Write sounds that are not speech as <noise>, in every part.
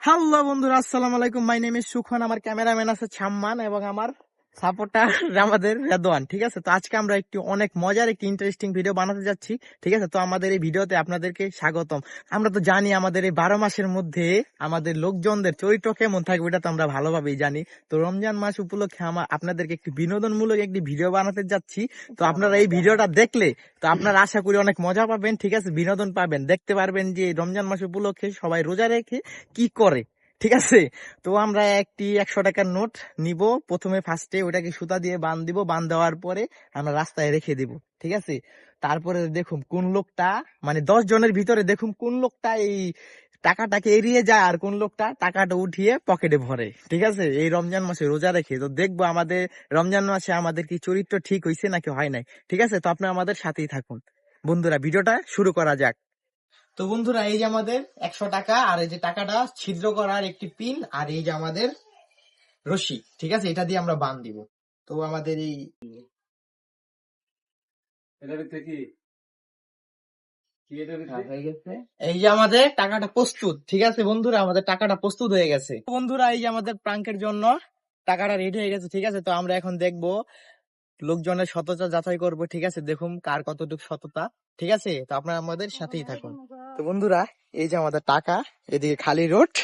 Hello বন্ধুরা আসসালামু আলাইকুম। মাই নেম ইজ সুখন আমার ক্যামেরাম্যান আছে ছাম্মান এবং আমার সাপোর্টার <laughs> আমাদের রেদওয়ান, ঠিক আছে? তো আজকে আমরা একটি অনেক মজার, একটি ইন্টারেস্টিং ভিডিও বানাতে যাচ্ছি, ঠিক আছে? তো আমাদের এই ভিডিওতে আপনাদেরকে স্বাগতম। আমরা তো জানি আমাদের এই বারো মাসের মধ্যে আমাদের লোকজনদের চরিত্র কেমন থাকবে এটা তো আমরা ভালোভাবেই জানি। তো রমজান মাস উপলক্ষে আমার, আপনাদেরকে একটি বিনোদনমূলক একটি ভিডিও বানাতে যাচ্ছি। তো আপনারা এই ভিডিওটা দেখলে, তো আপনারা আশা করি অনেক মজা পাবেন, ঠিক আছে? বিনোদন পাবেন। দেখতে পারবেন যে রমজান মাস উপলক্ষে সবাই রোজা রেখে কি করে ঠিক আছে? তো আমরা একটি একশো টাকার নোট নিব। প্রথমে ফার্স্টে ওটাকে সুতা দিয়ে বান দিব। বান দেওয়ার পরে আমরা রাস্তায় রেখে দিব। ঠিক আছে? তারপরে দেখুন কোন লোকটা মানে দশ জনের ভিতরে দেখুন কোন লোকটা এই টাকাটাকে এড়িয়ে যায় আর কোন লোকটা টাকাটা উঠিয়ে পকেটে ভরে। ঠিক আছে? এই রমজান মাসে রোজা রেখে তো দেখব আমাদের রমজান মাসে আমাদের কি চরিত্র ঠিক হয়েছে নাকি হয় নাই। ঠিক আছে? তো আপনি আমাদের সাথেই থাকুন। বন্ধুরা, ভিডিওটা শুরু করা যাক। তো বন্ধুরা এই যে আমাদের একশো টাকা আর এই যে টাকাটা ছিদ্র করার একটি পিন আর এই যে আমাদের রশি ঠিক আছে? এটা দিয়ে আমরা বান দিব। তো আমাদের এই ভিতরে এই যে আমাদের টাকাটা প্রস্তুত ঠিক আছে বন্ধুরা? আমাদের টাকাটা প্রস্তুত হয়ে গেছে। বন্ধুরা এই যে আমাদের প্রাঙ্কের জন্য টাকাটা রেডি হয়ে গেছে ঠিক আছে? তো আমরা এখন দেখব লোকজনের সততা যাচাই করব ঠিক আছে? দেখুন কার কতটুকু সততা ঠিক আছে? তো আপনারা আমাদের সাথেই থাকুন। তো বন্ধুরা, এই যে আমাদের টাকা, এদিকে খালি রোড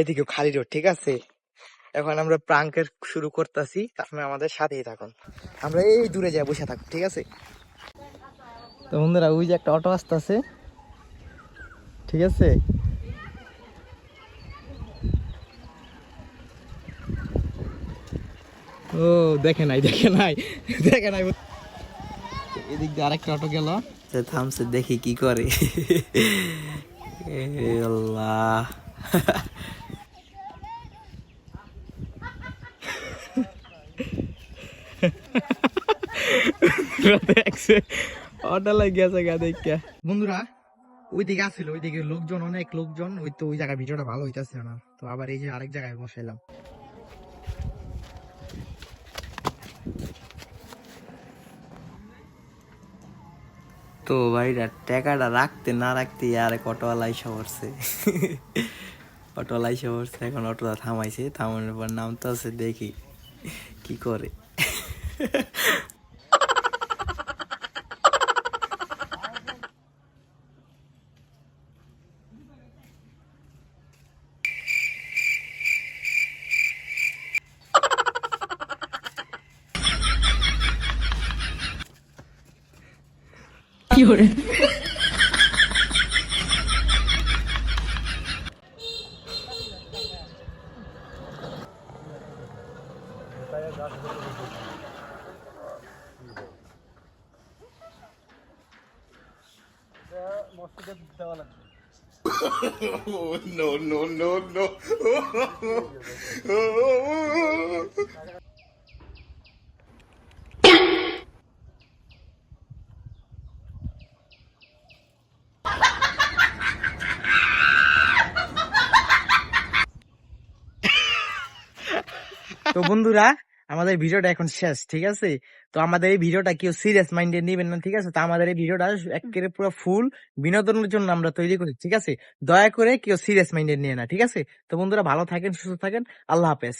এদিকে খালি রোড, ঠিক আছে? এখন আমরা প্রাঙ্কের শুরু করতেছি আপনারা আমাদের সাথেই থাকুন। আমরা এই দূরে যাই, বসে থাকুন, ঠিক আছে? তো বন্ধুরা, ওই যে একটা অটো আসতেছে, ঠিক আছে? ও, দেখে নাই দেখে নাই দেখে নাই। এদিক দিয়ে আরেকটা অটো গেল। থামছে দেখি কি করে। এ আল্লাহ। দেখছে অটো লাগিয়েছে গা দেখা। বন্ধুরা ওইদিকে আসছিল ওইদিকে লোকজন অনেক লোকজন। ওই তো ওই জায়গায় ভিডিওটা ভালো হইতাছে না। তো আবার এই যে আরেক জায়গায় বসাইলাম। তো ভাইরা টাকাটা রাখতে না রাখতে আর এক অটোওয়ালা এসে পড়ছে। <laughs> অটোওয়ালা এসে পড়ছে, এখন অটোটা থামাইছে। থামানোর পর নামতে আছে দেখি কি করে। <laughs> দেওয়া লাগবে no, no, no, no. তো বন্ধুরা, আমাদের ভিডিওটা এখন শেষ, ঠিক আছে? তো আমাদের এই ভিডিওটা কেউ সিরিয়াস মাইন্ডে নেবেন না, ঠিক আছে? তো আমাদের এই ভিডিওটা একেবারে পুরো ফুল বিনোদনের জন্য আমরা তৈরি করি ঠিক আছে? দয়া করে কেউ সিরিয়াস মাইন্ডে নিয়ে না, ঠিক আছে? তো বন্ধুরা, ভালো থাকেন, সুস্থ থাকেন, আল্লাহ হাফেজ।